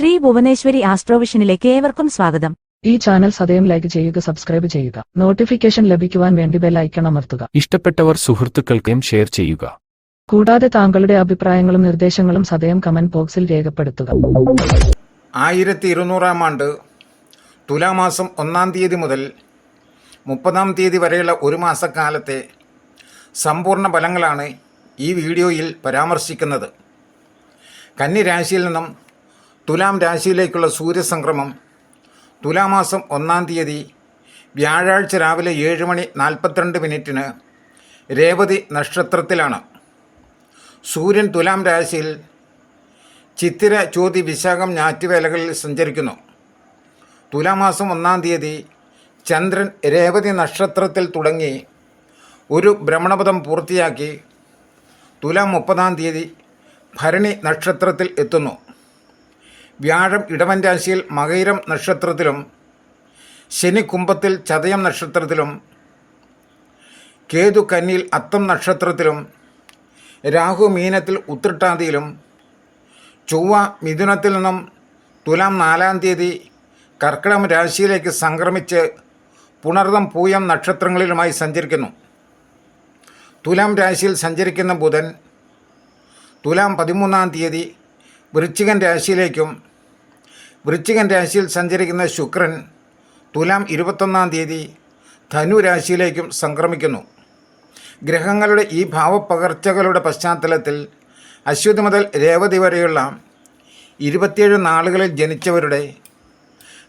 ശ്രീ ഭുവനേശ്വരി ആസ്ട്രോവിഷനിലേക്ക് ഏവർക്കും സ്വാഗതം. ഈ ചാനൽ സദയം ലൈക്ക് ചെയ്യുക സബ്സ്ക്രൈബ് ചെയ്യുക. നോട്ടിഫിക്കേഷൻ ലഭിക്കുവാൻ വേണ്ടി ബെൽ ഐക്കൺ അമർത്തുക. ഇഷ്ടപ്പെട്ടവർ സുഹൃത്തുക്കൾക്കും ഷെയർ ചെയ്യുക. കൂടാതെ താങ്കളുടെ അഭിപ്രായങ്ങളും നിർദ്ദേശങ്ങളും സദയം കമന്റ് ബോക്സിൽ രേഖപ്പെടുത്തുക. ആയിരത്തി ഇരുന്നൂറാം ആണ്ട് തുലാമാസം ഒന്നാം തീയതി മുതൽ മുപ്പതാം തീയതി വരെയുള്ള ഒരു മാസക്കാലത്തെ സമ്പൂർണ ഫലങ്ങളാണ് ഈ വീഡിയോയിൽ പരാമർശിക്കുന്നത്. കന്നി രാശിയിൽ നിന്നും തുലാം രാശിയിലേക്കുള്ള സൂര്യസംക്രമം തുലാമാസം ഒന്നാം തീയതി വ്യാഴാഴ്ച രാവിലെ ഏഴ് മണി നാൽപ്പത്തിരണ്ട് മിനിറ്റിന് രേവതി നക്ഷത്രത്തിലാണ്. സൂര്യൻ തുലാം രാശിയിൽ ചിത്തിര ചോതി വിശാഖം ഞാറ്റുവേലകളിൽ സഞ്ചരിക്കുന്നു. തുലാമാസം ഒന്നാം തീയതി ചന്ദ്രൻ രേവതി നക്ഷത്രത്തിൽ തുടങ്ങി ഒരു ഭ്രമണപഥം പൂർത്തിയാക്കി തുലാം മുപ്പതാം തീയതി ഭരണി നക്ഷത്രത്തിൽ എത്തുന്നു. വ്യാഴം ഇടവൻ രാശിയിൽ മകയിരം നക്ഷത്രത്തിലും ശനി കുംഭത്തിൽ ചതയം നക്ഷത്രത്തിലും കേതു കന്നിയിൽ അത്തം നക്ഷത്രത്തിലും രാഹു മീനത്തിൽ ഉത്രട്ടാതിയിലും ചൊവ്വ മിഥുനത്തിൽ നിന്നും തുലാം നാലാം തീയതി കർക്കിടം രാശിയിലേക്ക് സംക്രമിച്ച് പുണർതം പൂയം നക്ഷത്രങ്ങളിലുമായി സഞ്ചരിക്കുന്നു. തുലാം രാശിയിൽ സഞ്ചരിക്കുന്ന ബുധൻ തുലാം പതിമൂന്നാം തീയതി വൃശ്ചികൻ രാശിയിലേക്കും വൃശ്ചികൻ രാശിയിൽ സഞ്ചരിക്കുന്ന ശുക്രൻ തുലാം ഇരുപത്തൊന്നാം തീയതി ധനു രാശിയിലേക്കും സംക്രമിക്കുന്നു. ഗ്രഹങ്ങളുടെ ഈ ഭാവപ്പകർച്ചകളുടെ പശ്ചാത്തലത്തിൽ അശ്വതി മുതൽ രേവതി വരെയുള്ള ഇരുപത്തിയേഴ് നാളുകളിൽ ജനിച്ചവരുടെ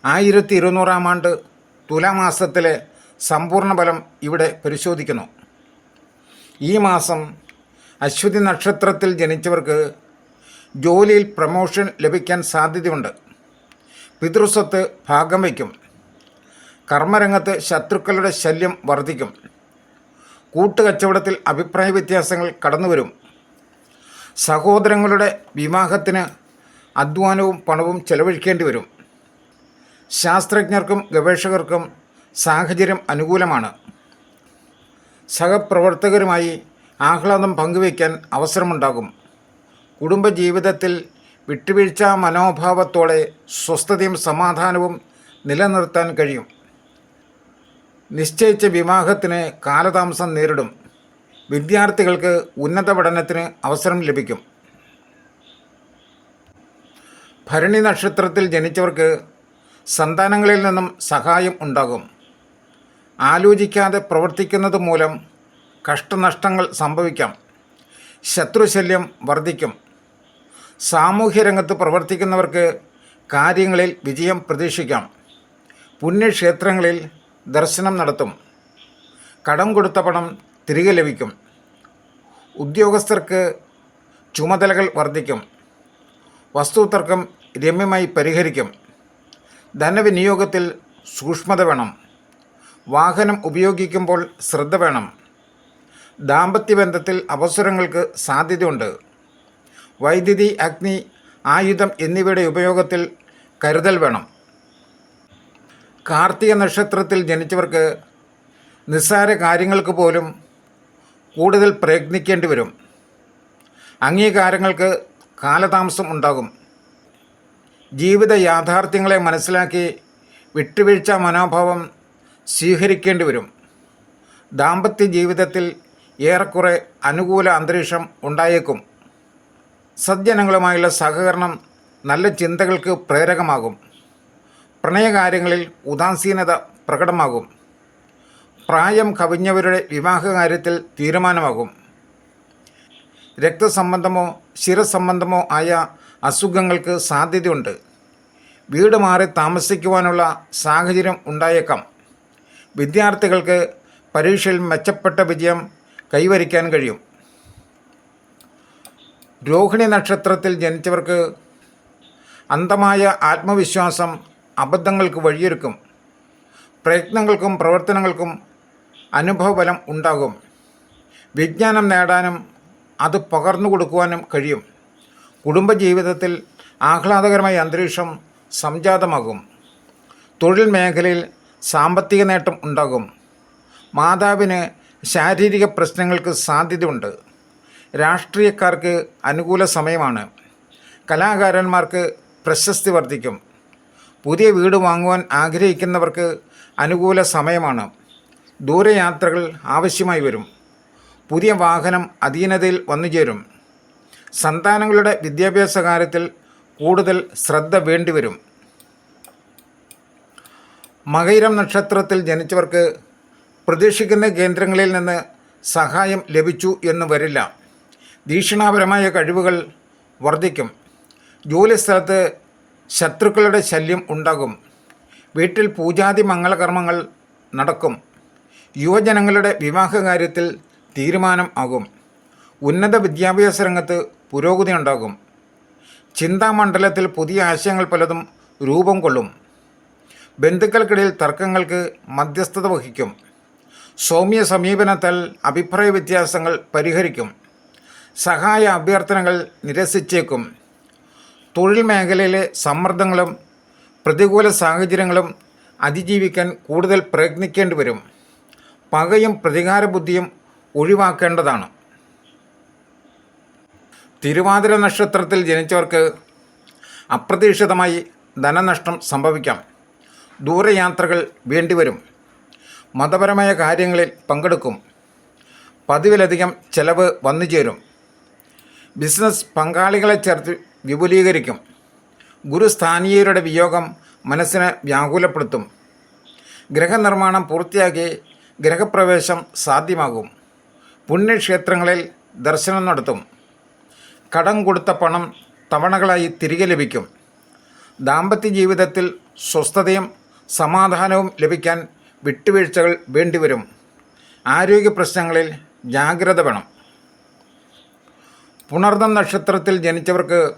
ആയിരത്തി ഇരുന്നൂറാം ആണ്ട് തുലാമാസത്തിലെ സമ്പൂർണ ഫലം ഇവിടെ പരിശോധിക്കുന്നു. ഈ മാസം അശ്വതി നക്ഷത്രത്തിൽ ജനിച്ചവർക്ക് ജോലിയിൽ പ്രമോഷൻ ലഭിക്കാൻ സാധ്യതയുണ്ട്. പിതൃസ്വത്ത് ഭാഗം വയ്ക്കും. കർമ്മരംഗത്ത് ശത്രുക്കളുടെ ശല്യം വർദ്ധിക്കും കൂട്ടുകച്ചവടത്തിൽ അഭിപ്രായ വ്യത്യാസങ്ങൾ കടന്നുവരും. സഹോദരങ്ങളുടെ വിവാഹത്തിന് അധ്വാനവും പണവും ചെലവഴിക്കേണ്ടി വരും. ശാസ്ത്രജ്ഞർക്കും ഗവേഷകർക്കും സാഹചര്യം അനുകൂലമാണ്. സഹപ്രവർത്തകരുമായി ആഹ്ലാദം പങ്കുവയ്ക്കാൻ അവസരമുണ്ടാകും. കുടുംബജീവിതത്തിൽ വിട്ടുവീഴ്ച മനോഭാവത്തോടെ സ്വസ്ഥതയും സമാധാനവും നിലനിർത്താൻ കഴിയും. നിശ്ചയിച്ച വിവാഹത്തിന് കാലതാമസം നേരിടും. വിദ്യാർത്ഥികൾക്ക് ഉന്നത പഠനത്തിന് അവസരം ലഭിക്കും. ഭരണി നക്ഷത്രത്തിൽ ജനിച്ചവർക്ക് സന്താനങ്ങളിൽ നിന്നും സഹായം ഉണ്ടാകും. ആലോചിക്കാതെ പ്രവർത്തിക്കുന്നത് മൂലം കഷ്ടനഷ്ടങ്ങൾ സംഭവിക്കാം. ശത്രുശല്യം വർദ്ധിക്കും. സാമൂഹ്യരംഗത്ത് പ്രവർത്തിക്കുന്നവർക്ക് കാര്യങ്ങളിൽ വിജയം പ്രതീക്ഷിക്കാം. പുണ്യക്ഷേത്രങ്ങളിൽ ദർശനം നടത്തും. കടം കൊടുത്ത പണം തിരികെ ലഭിക്കും. ഉദ്യോഗസ്ഥർക്ക് ചുമതലകൾ വർദ്ധിക്കും. വസ്തുതർക്കം രമ്യമായി പരിഹരിക്കും. ധനവിനിയോഗത്തിൽ സൂക്ഷ്മത വേണം. വാഹനം ഉപയോഗിക്കുമ്പോൾ ശ്രദ്ധ വേണം. ദാമ്പത്യബന്ധത്തിൽ അവസരങ്ങൾക്ക് സാധ്യതയുണ്ട്. വൈദ്യുതി അഗ്നി ആയുധം എന്നിവയുടെ ഉപയോഗത്തിൽ കരുതൽ വേണം. കാർത്തിക നക്ഷത്രത്തിൽ ജനിച്ചവർക്ക് നിസ്സാര കാര്യങ്ങൾക്ക് പോലും കൂടുതൽ പ്രയത്നിക്കേണ്ടി വരും. അംഗീകാരങ്ങൾക്ക് കാലതാമസം ഉണ്ടാകും. ജീവിത യാഥാർത്ഥ്യങ്ങളെ മനസ്സിലാക്കി വിട്ടുവീഴ്ച മനോഭാവം സ്വീകരിക്കേണ്ടി വരും. ദാമ്പത്യ ജീവിതത്തിൽ ഏറെക്കുറെ അനുകൂല അന്തരീക്ഷം ഉണ്ടായേക്കും. സജ്ജനങ്ങളുമായുള്ള സഹകരണം നല്ല ചിന്തകൾക്ക് പ്രേരകമാകും. പ്രണയകാര്യങ്ങളിൽ ഉദാസീനത പ്രകടമാകും. പ്രായം കവിഞ്ഞവരുടെ വിവാഹകാര്യത്തിൽ തീരുമാനമാകും. രക്തസംബന്ധമോ ശിരസംബന്ധമോ ആയ അസുഖങ്ങൾക്ക് സാധ്യതയുണ്ട്. വീട് മാറി താമസിക്കുവാനുള്ള സാഹചര്യം ഉണ്ടായേക്കാം. വിദ്യാർത്ഥികൾക്ക് പരീക്ഷയിൽ മെച്ചപ്പെട്ട വിജയം കൈവരിക്കാൻ കഴിയും. രോഹിണി നക്ഷത്രത്തിൽ ജനിച്ചവർക്ക് അന്ധമായ ആത്മവിശ്വാസം അബദ്ധങ്ങൾക്ക് വഴിയൊരുക്കും. പ്രയത്നങ്ങൾക്കും പ്രവർത്തനങ്ങൾക്കും അനുഭവബലം ഉണ്ടാകും. വിജ്ഞാനം നേടാനും അത് പകർന്നു കൊടുക്കുവാനും കഴിയും. കുടുംബജീവിതത്തിൽ ആഹ്ലാദകരമായ അന്തരീക്ഷം സംജാതമാകും. തൊഴിൽ മേഖലയിൽ സാമ്പത്തിക നേട്ടം ഉണ്ടാകും. മാതാവിന് ശാരീരിക പ്രശ്നങ്ങൾക്ക് സാധ്യതയുണ്ട്. രാഷ്ട്രീയക്കാർക്ക് അനുകൂല സമയമാണ്. കലാകാരന്മാർക്ക് പ്രശസ്തി വർദ്ധിക്കും. പുതിയ വീട് വാങ്ങുവാൻ ആഗ്രഹിക്കുന്നവർക്ക് അനുകൂല സമയമാണ്. ദൂരയാത്രകൾ ആവശ്യമായി വരും. പുതിയ വാഹനം അധീനതയിൽ വന്നുചേരും സന്താനങ്ങളുടെ വിദ്യാഭ്യാസ കാര്യത്തിൽ കൂടുതൽ ശ്രദ്ധ വേണ്ടിവരും മകൈരം നക്ഷത്രത്തിൽ ജനിച്ചവർക്ക് പ്രതീക്ഷിക്കുന്ന കേന്ദ്രങ്ങളിൽ നിന്ന് സഹായം ലഭിച്ചു എന്ന് വരില്ല. വീക്ഷണാപരമായ കഴിവുകൾ വർദ്ധിക്കും ജോലിസ്ഥലത്ത് ശത്രുക്കളുടെ ശല്യം ഉണ്ടാകും. വീട്ടിൽ പൂജാതി മംഗളകർമ്മങ്ങൾ നടക്കും. യുവജനങ്ങളുടെ വിവാഹകാര്യത്തിൽ തീരുമാനം ആകും. ഉന്നത വിദ്യാഭ്യാസ രംഗത്ത് പുരോഗതി ഉണ്ടാകും. ചിന്താമണ്ഡലത്തിൽ പുതിയ ആശയങ്ങൾ പലതും രൂപം കൊള്ളും. ബന്ധുക്കൾക്കിടയിൽ തർക്കങ്ങൾക്ക് മധ്യസ്ഥത വഹിക്കും. സൗമ്യ സമീപനത്താൽ അഭിപ്രായ വ്യത്യാസങ്ങൾ പരിഹരിക്കും. സഹായ അഭ്യർത്ഥനകൾ നിരസിച്ചേക്കും. തൊഴിൽ മേഖലയിലെ സമ്മർദ്ദങ്ങളും പ്രതികൂല സാഹചര്യങ്ങളും അതിജീവിക്കാൻ കൂടുതൽ പ്രയത്നിക്കേണ്ടി വരും. പകയും പ്രതികാര ബുദ്ധിയും ഒഴിവാക്കേണ്ടതാണ്. തിരുവാതിര നക്ഷത്രത്തിൽ ജനിച്ചവർക്ക് അപ്രതീക്ഷിതമായി ധനനഷ്ടം സംഭവിക്കാം. ദൂരയാത്രകൾ വേണ്ടിവരും. മതപരമായ കാര്യങ്ങളിൽ പങ്കെടുക്കും. പതിവിലധികം ചെലവ് വന്നു ചേരും ബിസിനസ് പങ്കാളികളെ ചേർത്ത് വിപുലീകരിക്കും. ഗുരുസ്ഥാനീയരുടെ വിയോഗം മനസ്സിനെ വ്യാകുലപ്പെടുത്തും. ഗ്രഹനിർമ്മാണം പൂർത്തിയാക്കി ഗ്രഹപ്രവേശം സാധ്യമാകും. പുണ്യക്ഷേത്രങ്ങളിൽ ദർശനം നടത്തും. കടം കൊടുത്ത പണം തവണകളായി തിരികെ ലഭിക്കും. ദാമ്പത്യ ജീവിതത്തിൽ സ്വസ്ഥതയും സമാധാനവും ലഭിക്കാൻ വിട്ടുവീഴ്ചകൾ വേണ്ടിവരും. ആരോഗ്യ പ്രശ്നങ്ങളിൽ ജാഗ്രത വേണം. പുണർദം നക്ഷത്രത്തിൽ ജനിച്ചവർക്ക്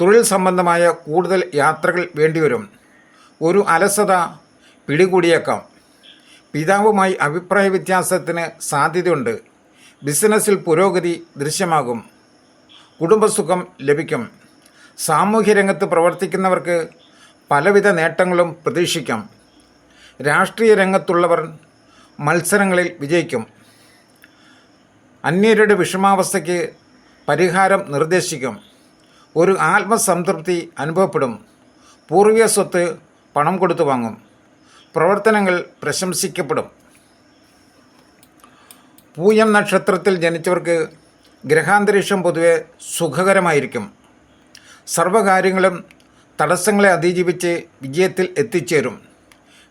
തൊഴിൽ സംബന്ധമായ കൂടുതൽ യാത്രകൾ വേണ്ടിവരും. ഒരു അലസത പിടികൂടിയേക്കാം. പിതാവുമായി അഭിപ്രായ വ്യത്യാസത്തിന് സാധ്യതയുണ്ട്. ബിസിനസ്സിൽ പുരോഗതി ദൃശ്യമാകും. കുടുംബസുഖം ലഭിക്കും. സാമൂഹ്യ രംഗത്ത് പ്രവർത്തിക്കുന്നവർക്ക് പലവിധ നേട്ടങ്ങളും പ്രതീക്ഷിക്കാം. രാഷ്ട്രീയ രംഗത്തുള്ളവർ മത്സരങ്ങളിൽ വിജയിക്കും. അന്യരുടെ വിഷമാവസ്ഥയ്ക്ക് പരിഹാരം നിർദ്ദേശിക്കും. ഒരു ആത്മസംതൃപ്തി അനുഭവപ്പെടും. പൂർവീയ സ്വത്ത് പണം കൊടുത്തു വാങ്ങും. പ്രവർത്തനങ്ങൾ പ്രശംസിക്കപ്പെടും. പൂയം നക്ഷത്രത്തിൽ ജനിച്ചവർക്ക് ഗ്രഹാന്തരീക്ഷം പൊതുവെ സുഖകരമായിരിക്കും. സർവകാര്യങ്ങളും തടസ്സങ്ങളെ അതിജീവിച്ച് വിജയത്തിൽ എത്തിച്ചേരും.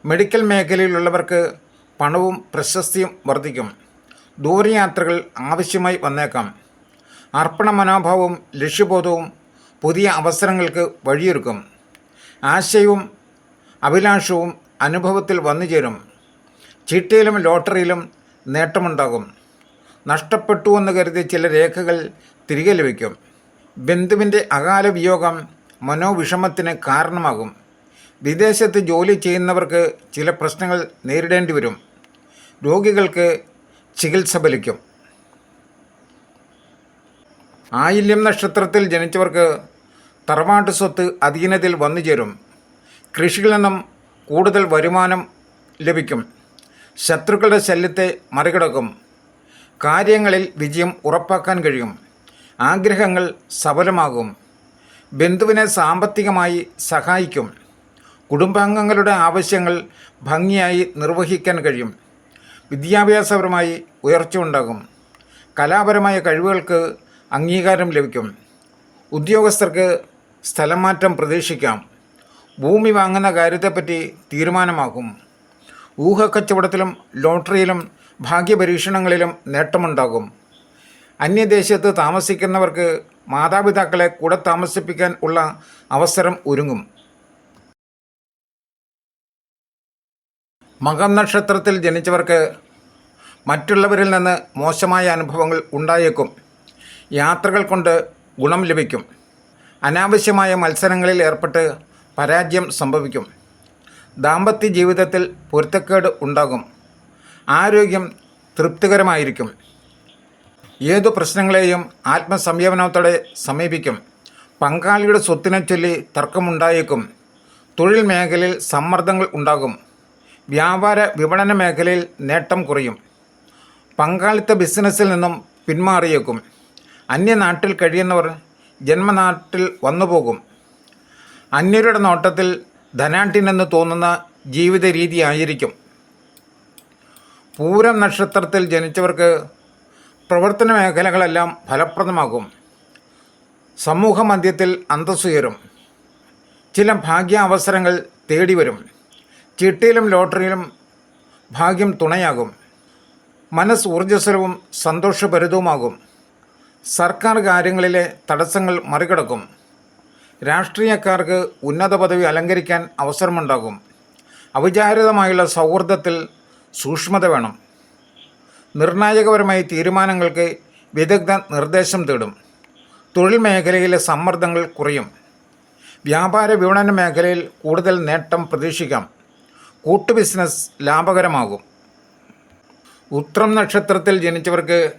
മെഡിക്കൽ മേഖലയിലുള്ളവർക്ക് പണവും പ്രശസ്തിയും വർദ്ധിക്കും. ദൂരയാത്രകൾ ആവശ്യമായി വന്നേക്കാം. അർപ്പണ മനോഭാവവും ലക്ഷ്യബോധവും പുതിയ അവസരങ്ങൾക്ക് വഴിയൊരുക്കും. ആശയവും അഭിലാഷവും അനുഭവത്തിൽ വന്നുചേരും. ചിട്ടയിലും ലോട്ടറിയിലും നേട്ടമുണ്ടാകും. നഷ്ടപ്പെട്ടു എന്ന് കരുതി ചില രേഖകൾ തിരികെ ലഭിക്കും. ബന്ധുവിന്റെ അകാല വിയോഗം മനോവിഷമത്തിന് കാരണമാകും. വിദേശത്ത് ജോലി ചെയ്യുന്നവർക്ക് ചില പ്രശ്നങ്ങൾ നേരിടേണ്ടി വരും രോഗികൾക്ക് ചികിത്സ ഫലിക്കും. ആയില്യം നക്ഷത്രത്തിൽ ജനിച്ചവർക്ക് തറവാട്ട് സ്വത്ത് അധീനതയിൽ വന്നു ചേരും. കൃഷിയിൽ നിന്നും കൂടുതൽ വരുമാനം ലഭിക്കും. ശത്രുക്കളുടെ ശല്യത്തെ മറികടക്കും. കാര്യങ്ങളിൽ വിജയം ഉറപ്പാക്കാൻ കഴിയും. ആഗ്രഹങ്ങൾ സഫലമാകും. ബന്ധുവിനെ സാമ്പത്തികമായി സഹായിക്കും. കുടുംബാംഗങ്ങളുടെ ആവശ്യങ്ങൾ ഭംഗിയായി നിർവഹിക്കാൻ കഴിയും. വിദ്യാഭ്യാസപരമായി ഉയർച്ച ഉണ്ടാകും. കലാപരമായ കഴിവുകൾക്ക് അംഗീകാരം ലഭിക്കും. ഉദ്യോഗസ്ഥർക്ക് സ്ഥലം മാറ്റം പ്രതീക്ഷിക്കാം. ഭൂമി വാങ്ങുന്ന കാര്യത്തെപ്പറ്റി തീരുമാനമാകും. ഊഹക്കച്ചവടത്തിലും ലോട്ടറിയിലും ഭാഗ്യപരീക്ഷണങ്ങളിലും നേട്ടമുണ്ടാകും. അന്യദേശത്ത് താമസിക്കുന്നവർക്ക് മാതാപിതാക്കളെ കൂടെ താമസിപ്പിക്കാൻ ഉള്ള അവസരം ഒരുങ്ങും. മകം നക്ഷത്രത്തിൽ ജനിച്ചവർക്ക് മറ്റുള്ളവരിൽ നിന്ന് മോശമായ അനുഭവങ്ങൾ ഉണ്ടായേക്കും. യാത്രകൾ കൊണ്ട് ഗുണം ലഭിക്കും. അനാവശ്യമായ മത്സരങ്ങളിൽ ഏർപ്പെട്ട് പരാജയം സംഭവിക്കും. ദാമ്പത്യ ജീവിതത്തിൽ പൊരുത്തക്കേട് ഉണ്ടാകും. ആരോഗ്യം തൃപ്തികരമായിരിക്കും. ഏതു പ്രശ്നങ്ങളെയും ആത്മസംയമനത്തോടെ സമീപിക്കും. പങ്കാളിയുടെ സ്വത്തിനെ ചൊല്ലി തർക്കമുണ്ടായേക്കും. തൊഴിൽ മേഖലയിൽ സമ്മർദ്ദങ്ങൾ ഉണ്ടാകും. വ്യാപാര വിപണന മേഖലയിൽ നേട്ടം കുറയും. പങ്കാളിത്ത ബിസിനസ്സിൽ നിന്നും പിന്മാറിയേക്കും. അന്യനാട്ടിൽ കഴിയുന്നവർ ജന്മനാട്ടിൽ വന്നുപോകും. അന്യരുടെ നോട്ടത്തിൽ ധനാട്ടിനെന്ന് തോന്നുന്ന ജീവിത രീതിയായിരിക്കും പൂരം നക്ഷത്രത്തിൽ ജനിച്ചവർക്ക് പ്രവർത്തന മേഖലകളെല്ലാം ഫലപ്രദമാകും. സമൂഹ മധ്യത്തിൽ അന്തസ്സുയരും ചില ഭാഗ്യാവസരങ്ങൾ തേടി വരും ചിട്ടിയിലും ലോട്ടറിയിലും ഭാഗ്യം തുണയാകും. മനസ്സ് ഊർജസ്വലവും സന്തോഷഭരിതവുമാകും. സർക്കാർ കാര്യങ്ങളിലെ തടസ്സങ്ങൾ മറികടക്കും. രാഷ്ട്രീയക്കാർക്ക് ഉന്നത പദവി അലങ്കരിക്കാൻ അവസരമുണ്ടാകും. അവിചാരിതമായുള്ള സൗഹൃദത്തിൽ സൂക്ഷ്മത വേണം. നിർണായകപരമായ തീരുമാനങ്ങൾക്ക് വിദഗ്ധ നിർദ്ദേശം തേടും. തൊഴിൽ മേഖലയിലെ സമ്മർദ്ദങ്ങൾ കുറയും. വ്യാപാര വിപണന മേഖലയിൽ കൂടുതൽ നേട്ടം പ്രതീക്ഷിക്കാം. കൂട്ടു ബിസിനസ് ലാഭകരമാകും. ഉത്രം നക്ഷത്രത്തിൽ ജനിച്ചവർക്ക്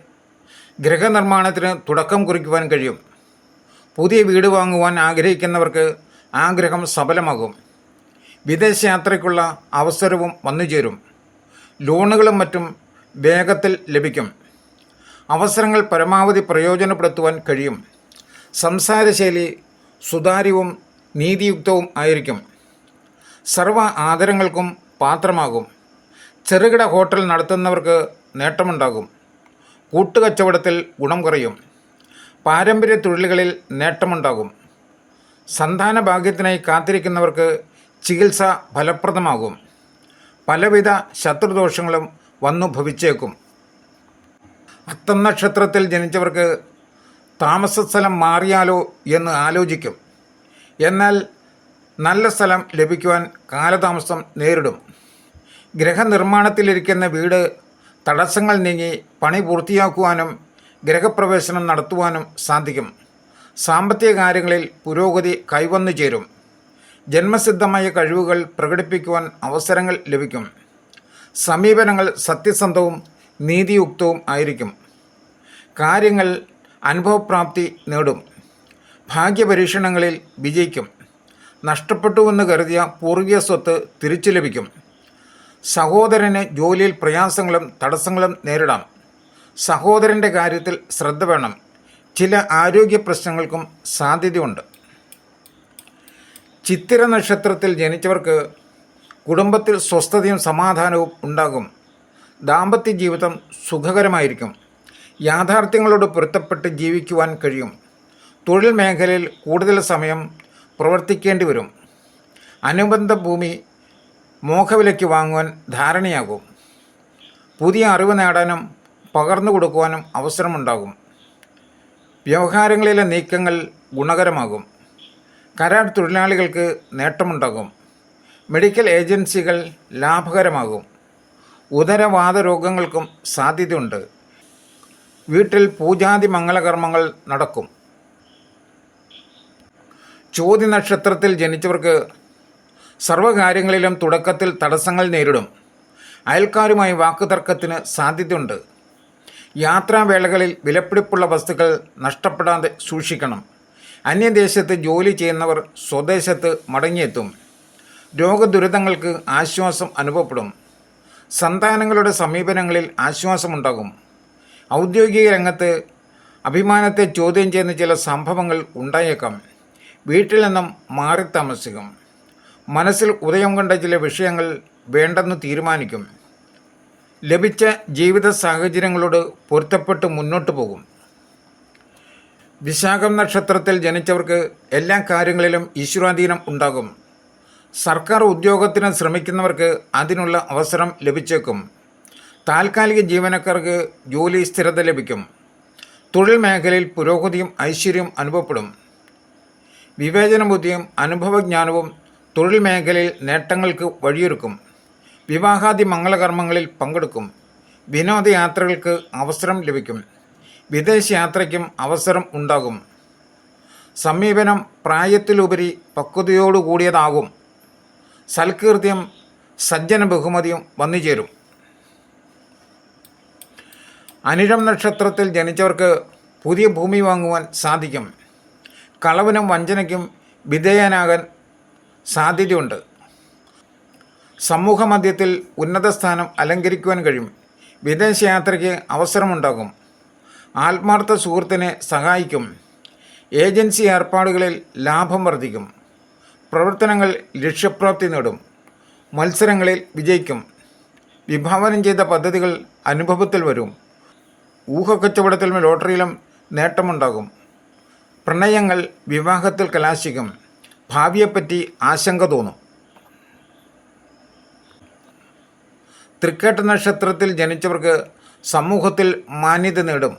ഗൃഹനിർമ്മാണത്തിന് തുടക്കം കുറിക്കുവാൻ കഴിയും. പുതിയ വീട് വാങ്ങുവാൻ ആഗ്രഹിക്കുന്നവർക്ക് ആഗ്രഹം സഫലമാകും. വിദേശയാത്രയ്ക്കുള്ള അവസരവും വന്നുചേരും. ലോണുകളും മറ്റും വേഗത്തിൽ ലഭിക്കും. അവസരങ്ങൾ പരമാവധി പ്രയോജനപ്പെടുത്തുവാൻ കഴിയും. സംസാരശൈലി സുതാര്യവും നീതിയുക്തവും ആയിരിക്കും. സർവ ആദരങ്ങൾക്കും പാത്രമാകും. ചെറുകിട ഹോട്ടൽ നടത്തുന്നവർക്ക് നേട്ടമുണ്ടാകും. കൂട്ടുകച്ചവടത്തിൽ ഗുണം കുറയും. പാരമ്പര്യ തൊഴിലുകളിൽ നേട്ടമുണ്ടാകും. സന്താന ഭാഗ്യത്തിനായി കാത്തിരിക്കുന്നവർക്ക് ചികിത്സ ഫലപ്രദമാകും. പലവിധ ശത്രുദോഷങ്ങളും വന്നു ഭവിച്ചേക്കും. അത്തം നക്ഷത്രത്തിൽ ജനിച്ചവർക്ക് താമസസ്ഥലം മാറിയാലോ എന്ന് ആലോചിക്കും. എന്നാൽ നല്ല സ്ഥലം ലഭിക്കുവാൻ കാലതാമസം നേരിടും. ഗ്രഹനിർമ്മാണത്തിലിരിക്കുന്ന വീട് തടസ്സങ്ങൾ നീങ്ങി പണി പൂർത്തിയാക്കുവാനും ഗ്രഹപ്രവേശനം നടത്തുവാനും സാധിക്കും. സാമ്പത്തിക കാര്യങ്ങളിൽ പുരോഗതി കൈവന്നു ചേരും. ജന്മസിദ്ധമായ കഴിവുകൾ പ്രകടിപ്പിക്കുവാൻ അവസരങ്ങൾ ലഭിക്കും. സമീപനങ്ങൾ സത്യസന്ധവും നീതിയുക്തവും ആയിരിക്കും. കാര്യങ്ങൾ അനുഭവപ്രാപ്തി നേടും. ഭാഗ്യപരീക്ഷണങ്ങളിൽ വിജയിക്കും. നഷ്ടപ്പെട്ടുവെന്ന് കരുതിയ പൂർവീയ സ്വത്ത് തിരിച്ചു ലഭിക്കും. സഹോദരന് ജോലിയിൽ പ്രയാസങ്ങളും തടസ്സങ്ങളും നേരിടാം. സഹോദരന്റെ കാര്യത്തിൽ ശ്രദ്ധ വേണം. ചില ആരോഗ്യ പ്രശ്നങ്ങൾക്കും സാധ്യതയുണ്ട്. ചിത്തിര നക്ഷത്രത്തിൽ ജനിച്ചവർക്ക് കുടുംബത്തിൽ സ്വസ്ഥതയും സമാധാനവും ഉണ്ടാകും. ദാമ്പത്യ ജീവിതം സുഖകരമായിരിക്കും. യാഥാർത്ഥ്യങ്ങളോട് പൊരുത്തപ്പെട്ട് ജീവിക്കുവാൻ കഴിയും. തൊഴിൽ മേഖലയിൽ കൂടുതൽ സമയം പ്രവർത്തിക്കേണ്ടി വരും. അനുബന്ധ ഭൂമി മോഹവിലയ്ക്ക് വാങ്ങുവാൻ ധാരണയാകും. പുതിയ അറിവ് നേടാനും പകർന്നു കൊടുക്കുവാനും അവസരമുണ്ടാകും. വ്യവഹാരങ്ങളിലെ നീക്കങ്ങൾ ഗുണകരമാകും. കരാർ തൊഴിലാളികൾക്ക് നേട്ടമുണ്ടാകും. മെഡിക്കൽ ഏജൻസികൾ ലാഭകരമാകും. ഉദരവാദ രോഗങ്ങൾക്കും സാധ്യതയുണ്ട്. വീട്ടിൽ പൂജാതി മംഗളകർമ്മങ്ങൾ നടക്കും. ചോദ്യ നക്ഷത്രത്തിൽ ജനിച്ചവർക്ക് സർവകാര്യങ്ങളിലും തുടക്കത്തിൽ തടസ്സങ്ങൾ നേരിടും. അയൽക്കാരുമായി വാക്കുതർക്കത്തിന് സാധ്യതയുണ്ട്. യാത്രാവേളകളിൽ വിലപിടിപ്പുള്ള വസ്തുക്കൾ നഷ്ടപ്പെടാതെ സൂക്ഷിക്കണം. അന്യദേശത്ത് ജോലി ചെയ്യുന്നവർ സ്വദേശത്ത് മടങ്ങിയെത്തും. രോഗദുരിതങ്ങൾക്ക് ആശ്വാസം അനുഭവപ്പെടും. സന്താനങ്ങളുടെ സമീപനങ്ങളിൽ ആശ്വാസമുണ്ടാകും. ഔദ്യോഗിക രംഗത്ത് അഭിമാനത്തെ ചോദ്യം ചെയ്യുന്ന ചില സംഭവങ്ങൾ ഉണ്ടായേക്കാം. വീട്ടിൽ നിന്നും മാറി താമസിക്കും. മനസ്സിൽ ഉദയം കണ്ട ചില വിഷയങ്ങൾ വേണ്ടെന്ന് തീരുമാനിക്കും. ലഭിച്ച ജീവിത സാഹചര്യങ്ങളോട് പൊരുത്തപ്പെട്ട് മുന്നോട്ട് പോകും. വിശാഖം നക്ഷത്രത്തിൽ ജനിച്ചവർക്ക് എല്ലാ കാര്യങ്ങളിലും ഈശ്വരാധീനം ഉണ്ടാകും. സർക്കാർ ഉദ്യോഗത്തിന് ശ്രമിക്കുന്നവർക്ക് അതിനുള്ള അവസരം ലഭിച്ചേക്കും. താൽക്കാലിക ജീവനക്കാർക്ക് ജോലി സ്ഥിരത ലഭിക്കും. തൊഴിൽ മേഖലയിൽ പുരോഗതിയും ഐശ്വര്യവും അനുഭവപ്പെടും. വിവേചന ബുദ്ധിയും അനുഭവജ്ഞാനവും തൊഴിൽ മേഖലയിൽ നേട്ടങ്ങൾക്ക് വഴിയൊരുക്കും. വിവാഹാദി മംഗളകർമ്മങ്ങളിൽ പങ്കെടുക്കും. വിനോദയാത്രകൾക്ക് അവസരം ലഭിക്കും. വിദേശയാത്രയ്ക്കും അവസരം ഉണ്ടാകും. സമീപനം പ്രായത്തിലുപരി പക്വതയോടുകൂടിയതാകും സൽകീർത്തിയും സജ്ജന ബഹുമതിയും വന്നു ചേരും അനിഴം നക്ഷത്രത്തിൽ ജനിച്ചവർക്ക് പുതിയ ഭൂമി വാങ്ങുവാൻ സാധിക്കും. കളവിനും വഞ്ചനയ്ക്കും വിധേയനാകാൻ സാധ്യതയുണ്ട്. സമൂഹ മധ്യത്തിൽ ഉന്നത സ്ഥാനം അലങ്കരിക്കുവാൻ കഴിയും. വിദേശയാത്രയ്ക്ക് അവസരമുണ്ടാകും. ആത്മാർത്ഥ സുഹൃത്തിനെ സഹായിക്കും. ഏജൻസി ഏർപ്പാടുകളിൽ ലാഭം വർദ്ധിക്കും. പ്രവർത്തനങ്ങൾ ലക്ഷ്യപ്രാപ്തി നേടും. മത്സരങ്ങളിൽ വിജയിക്കും. വിഭാവനം ചെയ്ത പദ്ധതികൾ അനുഭവത്തിൽ വരും. ഊഹക്കച്ചവടത്തിലും ലോട്ടറിയിലും നേട്ടമുണ്ടാകും. പ്രണയങ്ങൾ വിവാഹത്തിൽ കലാശിക്കും. ഭാവിയെപ്പറ്റി ആശങ്ക തോന്നും. തൃക്കേട്ട നക്ഷത്രത്തിൽ ജനിച്ചവർക്ക് സമൂഹത്തിൽ മാന്യത നേടും.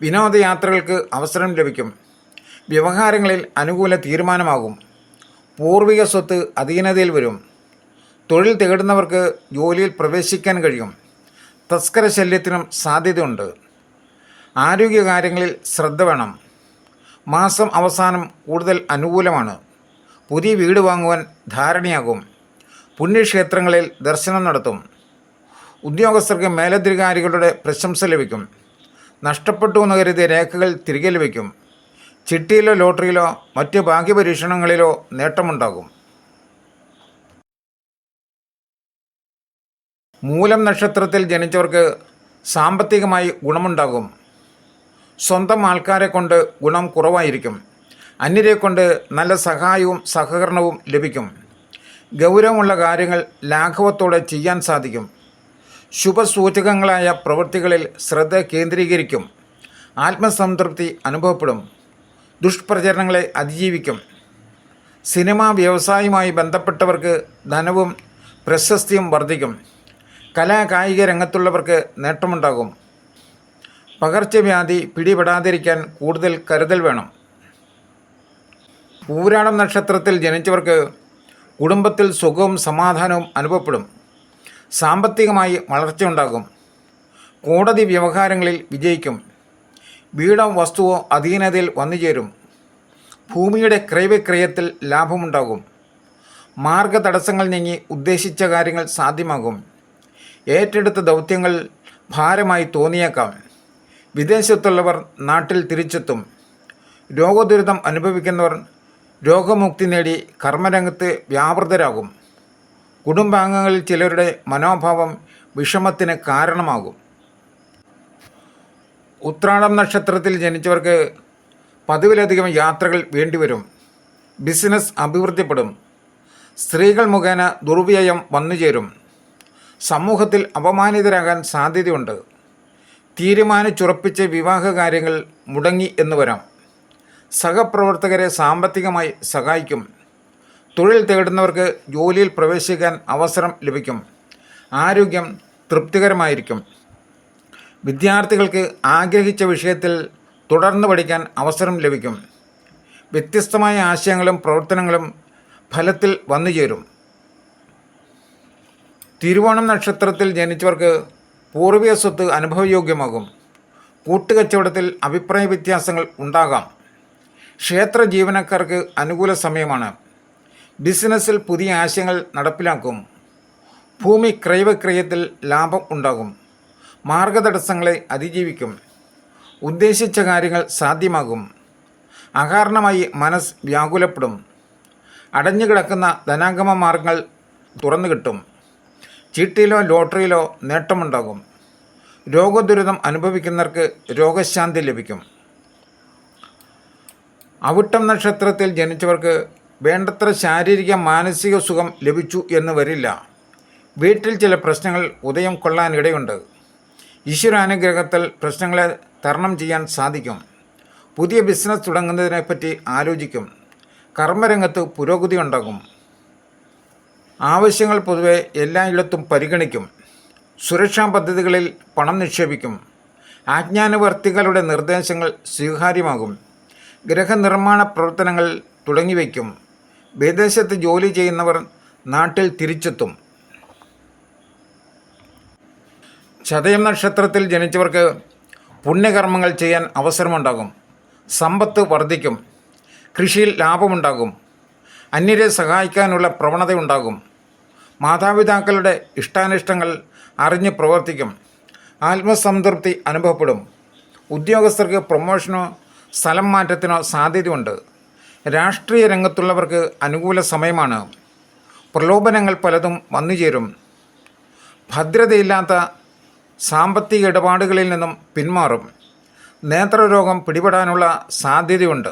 വിനോദയാത്രകൾക്ക് അവസരം ലഭിക്കും. വ്യവഹാരങ്ങളിൽ അനുകൂല തീരുമാനമാകും. പൂർവിക സ്വത്ത് അധീനതയിൽ വരും. തൊഴിൽ തേടുന്നവർക്ക് ജോലിയിൽ പ്രവേശിക്കാൻ കഴിയും. തസ്കര ശല്യത്തിനും സാധ്യതയുണ്ട്. ആരോഗ്യകാര്യങ്ങളിൽ ശ്രദ്ധ വേണം. മാസം അവസാനം കൂടുതൽ അനുകൂലമാണ്. പുതിയ വീട് വാങ്ങുവാൻ ധാരണയാകും. പുണ്യക്ഷേത്രങ്ങളിൽ ദർശനം നടത്തും. ഉദ്യോഗസ്ഥർക്ക് മേലധികാരികളുടെ പ്രശംസ ലഭിക്കും. നഷ്ടപ്പെട്ടു എന്ന് കരുതിയ രേഖകൾ തിരികെ ലഭിക്കും. ചിട്ടിയിലോ ലോട്ടറിയിലോ മറ്റ് ഭാഗ്യപരീക്ഷണങ്ങളിലോ നേട്ടമുണ്ടാകും. മൂലം നക്ഷത്രത്തിൽ ജനിച്ചവർക്ക് സാമ്പത്തികമായി ഗുണമുണ്ടാകും. സ്വന്തം ആൾക്കാരെ കൊണ്ട് ഗുണം കുറവായിരിക്കും. അന്യരെ കൊണ്ട് നല്ല സഹായവും സഹകരണവും ലഭിക്കും. ഗൗരവമുള്ള കാര്യങ്ങൾ ലാഘവത്തോടെ ചെയ്യാൻ സാധിക്കും. ശുഭസൂചകങ്ങളായ പ്രവൃത്തികളിൽ ശ്രദ്ധ കേന്ദ്രീകരിക്കും. ആത്മസംതൃപ്തി അനുഭവപ്പെടും. ദുഷ്പ്രചരണങ്ങളെ അതിജീവിക്കും. സിനിമാ വ്യവസായവുമായി ബന്ധപ്പെട്ടവർക്ക് ധനവും പ്രശസ്തിയും വർദ്ധിക്കും. കലാകായിക രംഗത്തുള്ളവർക്ക് നേട്ടമുണ്ടാകും. പകർച്ചവ്യാധി പിടിപെടാതിരിക്കാൻ കൂടുതൽ കരുതൽ വേണം. പൂരാടം നക്ഷത്രത്തിൽ ജനിച്ചവർക്ക് കുടുംബത്തിൽ സുഖവും സമാധാനവും അനുഭവപ്പെടും. സാമ്പത്തികമായി വളർച്ചയുണ്ടാകും. കോടതി വ്യവഹാരങ്ങളിൽ വിജയിക്കും. വീടോ വസ്തുവോ അധീനതയിൽ വന്നുചേരും. ഭൂമിയുടെ ക്രയവിക്രയത്തിൽ ലാഭമുണ്ടാകും. മാർഗതടസ്സങ്ങൾ നീങ്ങി ഉദ്ദേശിച്ച കാര്യങ്ങൾ സാധ്യമാകും. ഏറ്റെടുത്ത ദൗത്യങ്ങൾ ഭാരമായി തോന്നിയേക്കാം. വിദേശത്തുള്ളവർ നാട്ടിൽ തിരിച്ചെത്തും. രോഗദുരിതം അനുഭവിക്കുന്നവർ രോഗമുക്തി നേടി കർമ്മരംഗത്ത് വ്യാപൃതരാകും. കുടുംബാംഗങ്ങളിൽ ചിലരുടെ മനോഭാവം വിഷമത്തിന് കാരണമാകും. ഉത്രാടം നക്ഷത്രത്തിൽ ജനിച്ചവർക്ക് പതിവിലധികം യാത്രകൾ വേണ്ടിവരും. ബിസിനസ് അഭിവൃദ്ധിപ്പെടും. സ്ത്രീകൾ മുഖേന ദുർവ്യയം വന്നുചേരും. സമൂഹത്തിൽ അപമാനിതരാകാൻ സാധ്യതയുണ്ട്. തീരുമാനിച്ചുറപ്പിച്ച വിവാഹ കാര്യങ്ങൾ മുടങ്ങി എന്ന് വരാം. സഹപ്രവർത്തകരെ സാമ്പത്തികമായി സഹായിക്കും. തൊഴിൽ തേടുന്നവർക്ക് ജോലിയിൽ പ്രവേശിക്കാൻ അവസരം ലഭിക്കും. ആരോഗ്യം തൃപ്തികരമായിരിക്കും. വിദ്യാർത്ഥികൾക്ക് ആഗ്രഹിച്ച വിഷയത്തിൽ തുടർന്ന് പഠിക്കാൻ അവസരം ലഭിക്കും. വ്യത്യസ്തമായ ആശയങ്ങളും പ്രവർത്തനങ്ങളും ഫലത്തിൽ വന്നു ചേരും തിരുവോണം നക്ഷത്രത്തിൽ ജനിച്ചവർക്ക് പൂർവിക സ്വത്ത് അനുഭവയോഗ്യമാകും. കൂട്ടുകച്ചവടത്തിൽ അഭിപ്രായ വ്യത്യാസങ്ങൾ ഉണ്ടാകാം. ക്ഷേത്ര ജീവനക്കാർക്ക് അനുകൂല സമയമാണ്. ബിസിനസ്സിൽ പുതിയ ആശയങ്ങൾ നടപ്പിലാക്കും. ഭൂമി ക്രയവിക്രയത്തിൽ ലാഭം ഉണ്ടാകും. മാർഗതടസ്സങ്ങളെ അതിജീവിക്കും. ഉദ്ദേശിച്ച കാര്യങ്ങൾ സാധ്യമാകും. അകാരണമായി മനസ്സ് വ്യാകുലപ്പെടും. അടഞ്ഞുകിടക്കുന്ന ധനാഗമ മാർഗങ്ങൾ തുറന്നു കിട്ടും ചീട്ടിയിലോ ലോട്ടറിയിലോ നേട്ടമുണ്ടാകും. രോഗദുരിതം അനുഭവിക്കുന്നവർക്ക് രോഗശാന്തി ലഭിക്കും. അവിട്ടം നക്ഷത്രത്തിൽ ജനിച്ചവർക്ക് വേണ്ടത്ര ശാരീരിക മാനസിക സുഖം ലഭിച്ചു എന്ന് വരില്ല. വീട്ടിൽ ചില പ്രശ്നങ്ങൾ ഉദയം കൊള്ളാനിടയുണ്ട് ഈശ്വരാനുഗ്രഹത്തിൽ പ്രശ്നങ്ങളെ തരണം ചെയ്യാൻ സാധിക്കും. പുതിയ ബിസിനസ് തുടങ്ങുന്നതിനെപ്പറ്റി ആലോചിക്കും. കർമ്മരംഗത്ത് പുരോഗതി ഉണ്ടാകും. ആവശ്യങ്ങൾ പൊതുവെ എല്ലായിടത്തും പരിഗണിക്കും. സുരക്ഷാ പദ്ധതികളിൽ പണം നിക്ഷേപിക്കും. ആജ്ഞാനവർത്തികളുടെ നിർദ്ദേശങ്ങൾ സ്വീകാര്യമാകും. ഗ്രഹനിർമ്മാണ പ്രവർത്തനങ്ങൾ തുടങ്ങിവയ്ക്കും. വിദേശത്ത് ജോലി ചെയ്യുന്നവർ നാട്ടിൽ തിരിച്ചെത്തും. ചതയം നക്ഷത്രത്തിൽ ജനിച്ചവർക്ക് പുണ്യകർമ്മങ്ങൾ ചെയ്യാൻ അവസരമുണ്ടാകും. സമ്പത്ത് വർദ്ധിക്കും. കൃഷിയിൽ ലാഭമുണ്ടാകും. അന്യരെ സഹായിക്കാനുള്ള പ്രവണതയുണ്ടാകും. മാതാപിതാക്കളുടെ ഇഷ്ടാനിഷ്ടങ്ങൾ അറിഞ്ഞ് പ്രവർത്തിക്കും. ആത്മസംതൃപ്തി അനുഭവപ്പെടും. ഉദ്യോഗസ്ഥർക്ക് പ്രൊമോഷനോ സ്ഥലം മാറ്റത്തിനോ സാധ്യതയുണ്ട്. രാഷ്ട്രീയ രംഗത്തുള്ളവർക്ക് അനുകൂല സമയമാണ്. പ്രലോഭനങ്ങൾ പലതും വന്നുചേരും ഭദ്രതയില്ലാത്ത സാമ്പത്തിക ഇടപാടുകളിൽ നിന്നും പിന്മാറും. നേത്രരോഗം പിടിപെടാനുള്ള സാധ്യതയുണ്ട്.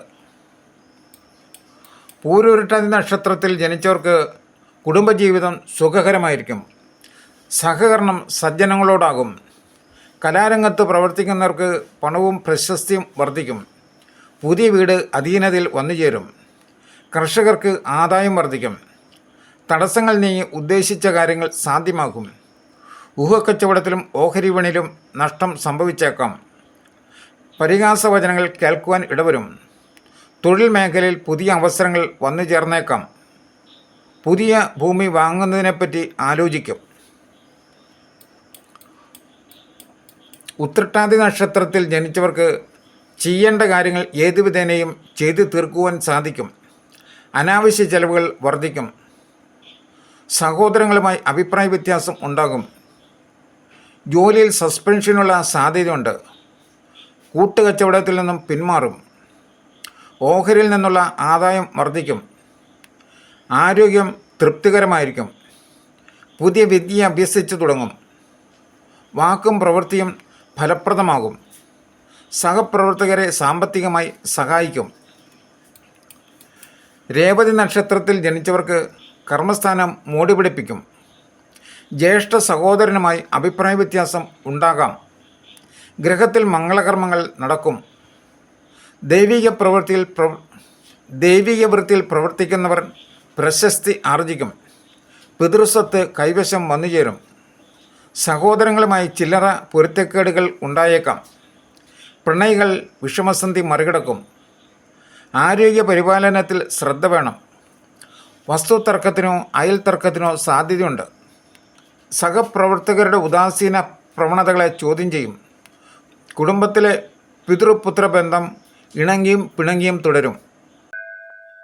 പൂരൂരുട്ടാതി നക്ഷത്രത്തിൽ ജനിച്ചവർക്ക് കുടുംബജീവിതം സുഖകരമായിരിക്കും. സഹകരണം സജ്ജനങ്ങളോടാകും. കലാരംഗത്ത് പ്രവർത്തിക്കുന്നവർക്ക് പണവും പ്രശസ്തിയും വർദ്ധിക്കും. പുതിയ വീട് അധീനതയിൽ വന്നുചേരും കർഷകർക്ക് ആദായം വർദ്ധിക്കും. തടസ്സങ്ങൾ നീങ്ങി ഉദ്ദേശിച്ച കാര്യങ്ങൾ സാധ്യമാകും. ഊഹക്കച്ചവടത്തിലും ഓഹരി വിപണിയിലും നഷ്ടം സംഭവിച്ചേക്കാം. പരിഹാസവചനങ്ങൾ കേൾക്കുവാൻ ഇടവരും. തൊഴിൽ മേഖലയിൽ പുതിയ അവസരങ്ങൾ വന്നു ചേർന്നേക്കാം. പുതിയ ഭൂമി വാങ്ങുന്നതിനെപ്പറ്റി ആലോചിക്കും. ഉത്രട്ടാതി നക്ഷത്രത്തിൽ ജനിച്ചവർക്ക് ചെയ്യേണ്ട കാര്യങ്ങൾ ഏതുവിധേനയും ചെയ്തു തീർക്കുവാൻ സാധിക്കും. അനാവശ്യ ചെലവുകൾ വർദ്ധിക്കും. സഹോദരങ്ങളുമായി അഭിപ്രായ വ്യത്യാസം ഉണ്ടാകും. ജോലിയിൽ സസ്പെൻഷനുള്ള സാധ്യതയുണ്ട്. കൂട്ടുകച്ചവടത്തിൽ നിന്നും പിന്മാറും. ഓഹരിയിൽ നിന്നുള്ള ആദായം വർദ്ധിക്കും. ആരോഗ്യം തൃപ്തികരമായിരിക്കും. പുതിയ വിദ്യ അഭ്യസിച്ചു തുടങ്ങും. വാക്കും പ്രവൃത്തിയും ഫലപ്രദമാകും. സഹപ്രവർത്തകരെ സാമ്പത്തികമായി സഹായിക്കും. രേവതി നക്ഷത്രത്തിൽ ജനിച്ചവർക്ക് കർമ്മസ്ഥാനം മൂടിപിടിപ്പിക്കും ജ്യേഷ്ഠ സഹോദരനുമായി അഭിപ്രായ വ്യത്യാസം ഉണ്ടാകാം. ഗ്രഹത്തിൽ മംഗളകർമ്മങ്ങൾ നടക്കും. ദൈവിക പ്രവൃത്തിയിൽ പ്രവ ദൈവിക വൃത്തിയിൽ പ്രവർത്തിക്കുന്നവർ പ്രശസ്തി ആർജിക്കും. പിതൃസ്വത്ത് കൈവശം വന്നുചേരും സഹോദരങ്ങളുമായി ചില്ലറ പൊരുത്തക്കേടുകൾ ഉണ്ടായേക്കാം. പ്രണയികൾ വിഷമസന്ധി മറികടക്കും. ആരോഗ്യ പരിപാലനത്തിൽ ശ്രദ്ധ വേണം. വസ്തു തർക്കത്തിനോ അയൽ തർക്കത്തിനോ സാധ്യതയുണ്ട്. സഹപ്രവർത്തകരുടെ ഉദാസീന പ്രവണതകളെ ചോദ്യം ചെയ്യും. കുടുംബത്തിലെ പിതൃപുത്ര ബന്ധം ഇണങ്ങിയും പിണങ്ങിയും തുടരും.